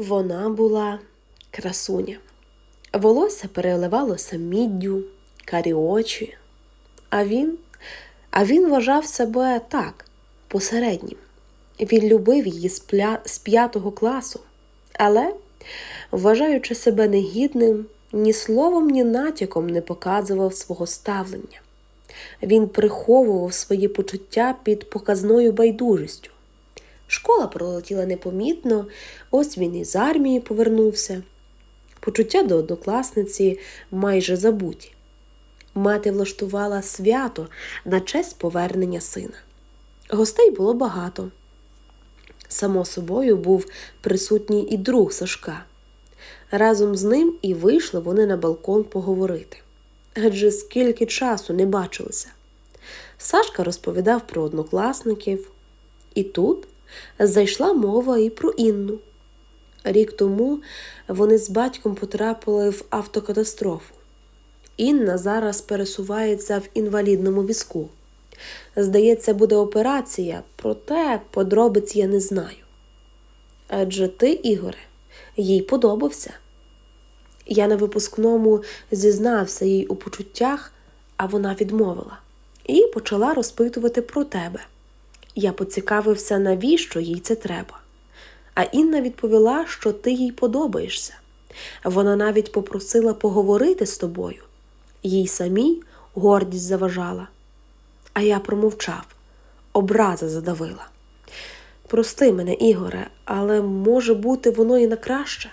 Вона була красуня. Волосся переливалося міддю, карі очі. А він, а він вважав себе так, посереднім. Він любив її з, пля... з п'ятого класу, але, вважаючи себе негідним, ні словом, ні натяком не показував свого ставлення. Він приховував свої почуття під показною байдужістю. Школа пролетіла непомітно, ось він із армії повернувся. Почуття до однокласниці майже забуті. Мати влаштувала свято на честь повернення сина. Гостей було багато. Само собою був присутній і друг Сашка. Разом з ним і вийшли вони на балкон поговорити. Адже скільки часу не бачилися. Сашка розповідав про однокласників, і тут зайшла мова і про Інну. Рік тому вони з батьком потрапили в автокатастрофу. Інна зараз пересувається в інвалідному візку. Здається, буде операція, проте подробиць я не знаю. Адже ти, Ігоре, їй подобався. Я на випускному зізнався їй у почуттях, а вона відмовила, і почала розпитувати про тебе. Я поцікавився, навіщо їй це треба. А Інна відповіла, що ти їй подобаєшся. Вона навіть попросила поговорити з тобою. Їй самій гордість заважала. А я промовчав, образа задавила. Прости мене, Ігоре, але може бути воно і на краще.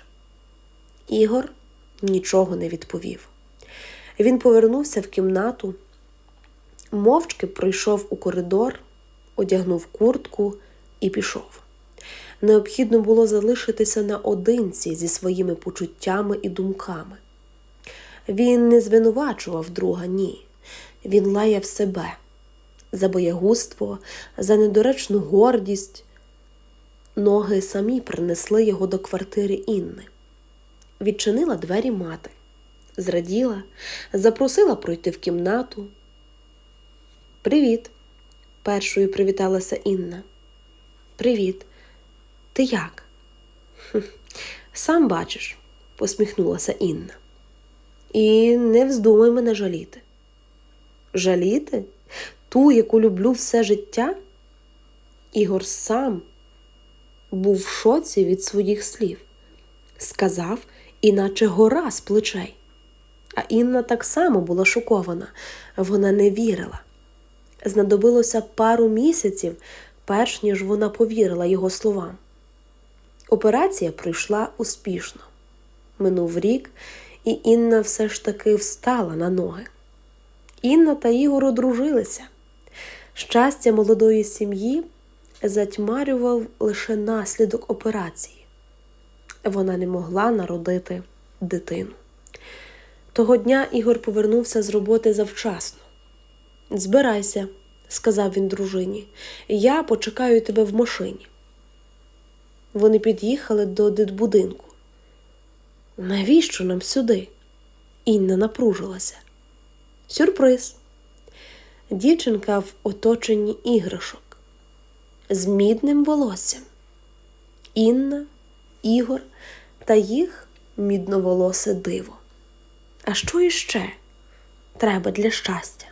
Ігор нічого не відповів. Він повернувся в кімнату, мовчки пройшов у коридор, одягнув куртку і пішов. Необхідно було залишитися наодинці зі своїми почуттями і думками. Він не звинувачував друга, ні. Він лаяв себе за боягузтво, за недоречну гордість. Ноги самі принесли його до квартири Інни. Відчинила двері мати, зраділа, запросила пройти в кімнату. Привіт, першою привіталася Інна. Привіт, ти як? «Хм, Сам бачиш, посміхнулася Інна. І не вздумай мене жаліти. Жаліти? Ту, яку люблю все життя? Ігор сам був в шоці від своїх слів. Сказав, іначе гора з плечей. А Інна так само була шокована, вона не вірила. Знадобилося пару місяців, перш ніж вона повірила його словам. Операція пройшла успішно. Минув рік, і Інна все ж таки встала на ноги. Інна та Ігор одружилися. Щастя молодої сім'ї затьмарював лише наслідок операції. Вона не могла народити дитину. Того дня Ігор повернувся з роботи завчасно. Збирайся, сказав він дружині, я почекаю тебе в машині. Вони під'їхали до дитбудинку. Навіщо нам сюди? Інна напружилася. Сюрприз. Дівчинка в оточенні іграшок з мідним волоссям. Інна, Ігор та їх мідноволосе диво. А що іще треба для щастя?